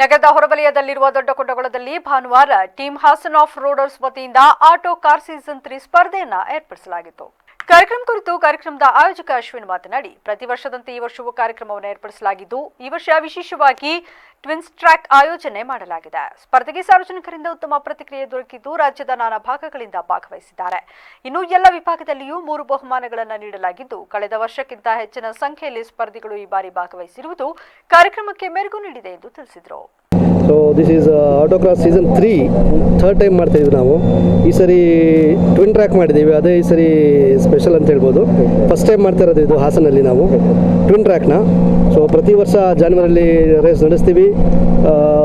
ನಗರದ ಹೊರವಲಯದಲ್ಲಿರುವ ದೊಡ್ಡಕೊಂಡಗೊಳದಲ್ಲಿ ಭಾನುವಾರ team Haasan of ರೋಡರ್ಸ್ ವತಿಯಿಂದ ಆಟೋ ಕಾರ್ ಸೀಸನ್ ತ್ರೀ ಸ್ಪರ್ಧೆಯನ್ನು ಏರ್ಪಡಿಸಲಾಗಿತ್ತು. ಕಾರ್ಯಕ್ರಮ ಕುರಿತು ಕಾರ್ಯಕ್ರಮದ ಆಯೋಜಕ ಅಶ್ವಿನ್ ಮಾತನಾಡಿ, ಪ್ರತಿ ವರ್ಷದಂತೆ ಈ ವರ್ಷವೂ ಕಾರ್ಯಕ್ರಮವನ್ನು ಏರ್ಪಡಿಸಲಾಗಿದ್ದು, ಈ ವರ್ಷ ವಿಶೇಷವಾಗಿ ಟ್ವಿನ್ಸ್ ಟ್ರ್ಯಾಕ್ ಆಯೋಜನೆ ಮಾಡಲಾಗಿದೆ. ಸ್ಪರ್ಧೆಗೆ ಸಾರ್ವಜನಿಕರಿಂದ ಉತ್ತಮ ಪ್ರತಿಕ್ರಿಯೆ ದೊರಕಿದ್ದು ರಾಜ್ಯದ ನಾನಾ ಭಾಗಗಳಿಂದ ಭಾಗವಹಿಸಿದ್ದಾರೆ. ಇನ್ನು ಎಲ್ಲ ವಿಭಾಗದಲ್ಲಿಯೂ ಮೂರು ಬಹುಮಾನಗಳನ್ನು ನೀಡಲಾಗಿದ್ದು, ಕಳೆದ ವರ್ಷಕ್ಕಿಂತ ಹೆಚ್ಚಿನ ಸಂಖ್ಯೆಯಲ್ಲಿ ಸ್ಪರ್ಧಿಗಳು ಈ ಬಾರಿ ಭಾಗವಹಿಸಿರುವುದು ಕಾರ್ಯಕ್ರಮಕ್ಕೆ ಮೆರುಗು ನೀಡಿದೆ ಎಂದು ತಿಳಿಸಿದರು. So this is autocross season three third time ಮಾಡ್ತಾಯಿದ್ವಿ ನಾವು. ಈ ಸರಿ ಟ್ವಿನ್ ಟ್ರ್ಯಾಕ್ ಮಾಡಿದ್ದೀವಿ ಅದೇ ಈ ಸರಿ ಸ್ಪೆಷಲ್ ಅಂತ ಹೇಳ್ಬೋದು. ಫಸ್ಟ್ ಟೈಮ್ ಮಾಡ್ತಾ ಇರೋದು ಇದು ಹಾಸನಲ್ಲಿ ನಾವು. ಟ್ವಿನ್ ಟ್ರ್ಯಾಕ್ನ ಸೊ ಪ್ರತಿ ವರ್ಷ ಜಾನ್ವರಲ್ಲಿ ರೇಸ್ ನಡೆಸ್ತೀವಿ.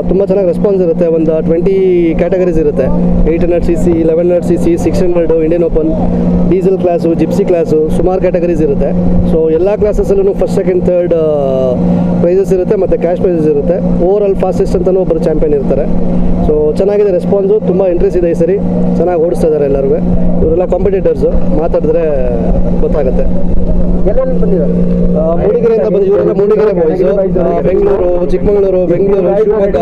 ತುಂಬ ಚೆನ್ನಾಗಿ ರೆಸ್ಪಾನ್ಸ್ ಇರುತ್ತೆ. ಒಂದು ಟ್ವೆಂಟಿ ಕ್ಯಾಟಗರೀಸ್ ಇರುತ್ತೆ. Eight hundred C C eleven hundred C C six hundred Indian open diesel class gypsy class ಸುಮಾರು ಕ್ಯಾಟಗರೀಸ್ ಇರುತ್ತೆ. ಸೊ ಎಲ್ಲ ಕ್ಲಾಸಸ್ಸಲ್ಲೂ ಫಸ್ಟ್ ಸೆಕೆಂಡ್ ಥರ್ಡ್ ಪ್ರೈಸಸ್ ಇರುತ್ತೆ ಮತ್ತು ಕ್ಯಾಶ್ ಪ್ರೈಸಸ್ ಇರುತ್ತೆ. ಓವರ್ ಆಲ್ ಫಾಸ್ಟೆಸ್ಟ್ ಅಂತಲೂ ಒಬ್ಬರು ಚಾಂಪಿಯನ್ ಇರ್ತಾರೆ. ಸೊ ಚೆನ್ನಾಗಿದೆ ರೆಸ್ಪಾನ್ಸು ತುಂಬ ಇಂಟ್ರೆಸ್ಟ್ ಇದೆ ಈ ಸರಿ. ಚೆನ್ನಾಗಿ ಓಡಿಸ್ತಾ ಇದ್ದಾರೆ ಎಲ್ಲರೂ ಇವರೆಲ್ಲ ಕಾಂಪಿಟೇಟರ್ಸ್ ಮಾತಾಡಿದ್ರೆ ಗೊತ್ತಾಗುತ್ತೆ. ಮೂಡಿಗೆರೆಯಿಂದ ಬಂದು ಇವರೆಲ್ಲ ಮೂಡಿಗೆರೆ ಬಾಯ್ಸ್ ಬೆಂಗಳೂರು ಚಿಕ್ಕಮಗಳೂರು ಬೆಂಗಳೂರು ಶಿವಮೊಗ್ಗ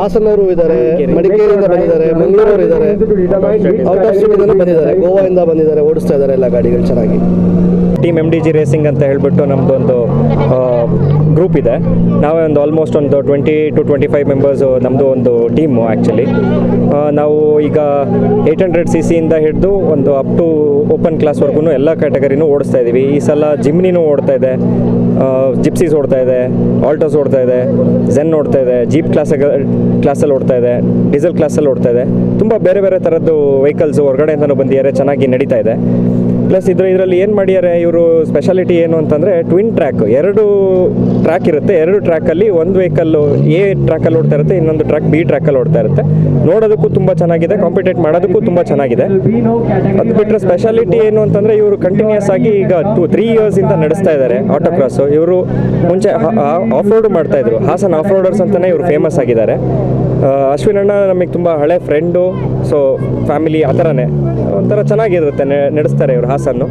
ಹಾಸನವರು ಇದ್ದಾರೆ ಮಡಿಕೇರಿಯಿಂದ ಬಂದಿದ್ದಾರೆ ಮಂಗಳೂರು ಇದ್ದಾರೆ. ಔಟ್ ಆಫ್ ಸ್ಟೇಟಿಂದ ಬಂದಿದ್ದಾರೆ ಗೋವಾದಿಂದ ಬಂದಿದ್ದಾರೆ ಓಡಿಸ್ತಾ ಇದ್ದಾರೆ ಎಲ್ಲ ಗಾಡಿಗಳು ಚೆನ್ನಾಗಿ. Team M D G racing ಅಂತ ಹೇಳಿಬಿಟ್ಟು ನಮ್ಮದು ಒಂದು ಗ್ರೂಪ್ ಇದೆ. ನಾವೇ ಒಂದು ಆಲ್ಮೋಸ್ಟ್ ಒಂದು twenty two twenty five members ನಮ್ಮದು ಒಂದು ಟೀಮು ಆ್ಯಕ್ಚುಲಿ ನಾವು ಈಗ ಏಯ್ಟ್ ಹಂಡ್ರೆಡ್ ಸಿ ಸಿಯಿಂದ ಹಿಡಿದು ಒಂದು ಅಪ್ ಟು ಓಪನ್ ಕ್ಲಾಸ್ವರೆಗೂ ಎಲ್ಲ ಕ್ಯಾಟಗರಿನೂ ಓಡಿಸ್ತಾ ಇದ್ದೀವಿ ಈ ಸಲ ಜಿಮ್ನಿನೂ ಓಡ್ತಾ ಇದೆ. ಜಿಪ್ಸೀಸ್ ಓಡ್ತಾ ಇದೆ ಆಲ್ಟೋಸ್ ಓಡ್ತಾ ಇದೆ ಝೆನ್ ಓಡ್ತಾ ಇದೆ ಜೀಪ್ ಕ್ಲಾಸ್ ಕ್ಲಾಸಲ್ಲಿ ಓಡ್ತಾ ಇದೆ ಡೀಸೆಲ್ ಕ್ಲಾಸಲ್ಲಿ ಓಡ್ತಾ ಇದೆ. ತುಂಬ ಬೇರೆ ಬೇರೆ ಥರದ್ದು ವೆಹಿಕಲ್ಸ್ ಹೊರಗಡೆಯಿಂದನೂ ಬಂದಿದ್ದಾರೆ, ಚೆನ್ನಾಗಿ ನಡೀತಾ ಇದೆ. ಪ್ಲಸ್ ಇದ್ರ ಇದರಲ್ಲಿ ಏನು ಮಾಡಿದ್ದಾರೆ ಇವರು ಸ್ಪೆಷಾಲಿಟಿ ಏನು ಅಂತಂದರೆ ಟ್ವಿನ್ ಟ್ರ್ಯಾಕ್ ಎರಡು ಟ್ರ್ಯಾಕ್ ಇರುತ್ತೆ. ಎರಡು ಟ್ರ್ಯಾಕಲ್ಲಿ ಒಂದು ವೆಹಿಕಲ್ಲು ಎ ಟ್ರ್ಯಾಕಲ್ಲಿ ಓಡ್ತಾ ಇರುತ್ತೆ, ಇನ್ನೊಂದು ಟ್ರ್ಯಾಕ್ ಬಿ ಟ್ರ್ಯಾಕಲ್ಲಿ ಓಡ್ತಾ ಇರುತ್ತೆ. ನೋಡೋದಕ್ಕೂ ತುಂಬ ಚೆನ್ನಾಗಿದೆ ಕಾಂಪಿಟೇಟ್ ಮಾಡೋದಕ್ಕೂ ತುಂಬ ಚೆನ್ನಾಗಿದೆ. ಅದು ಬಿಟ್ಟರೆ ಸ್ಪೆಷಾಲಿಟಿ ಏನು ಅಂತಂದರೆ ಇವರು ಕಂಟಿನ್ಯೂಸ್ ಆಗಿ ಈಗ ಟೂ ತ್ರೀ ಇಯರ್ಸಿಂದ ನಡೆಸ್ತಾ ಇದ್ದಾರೆ ಆಟೋ ಕ್ರಾಸು ಇವರು ಮುಂಚೆ ಆಫ್ ರೋಡ್ ಮಾಡ್ತಾ ಇದ್ರು. ಹಾಸನ್ ಆಫ್ ರೋಡರ್ಸ್ ಅಂತಲೇ ಇವರು ಫೇಮಸ್ ಆಗಿದ್ದಾರೆ. ಅಶ್ವಿನ್ ಅಣ್ಣ ನಮಗೆ ತುಂಬ ಹಳೆ ಫ್ರೆಂಡು ಸೊ ಫ್ಯಾಮಿಲಿ ಆ ಥರನೇ ಒಂಥರ ಚೆನ್ನಾಗಿರುತ್ತೆ ನಡೆಸ್ತಾರೆ ಇವರು ಹಾಸನ್ನು.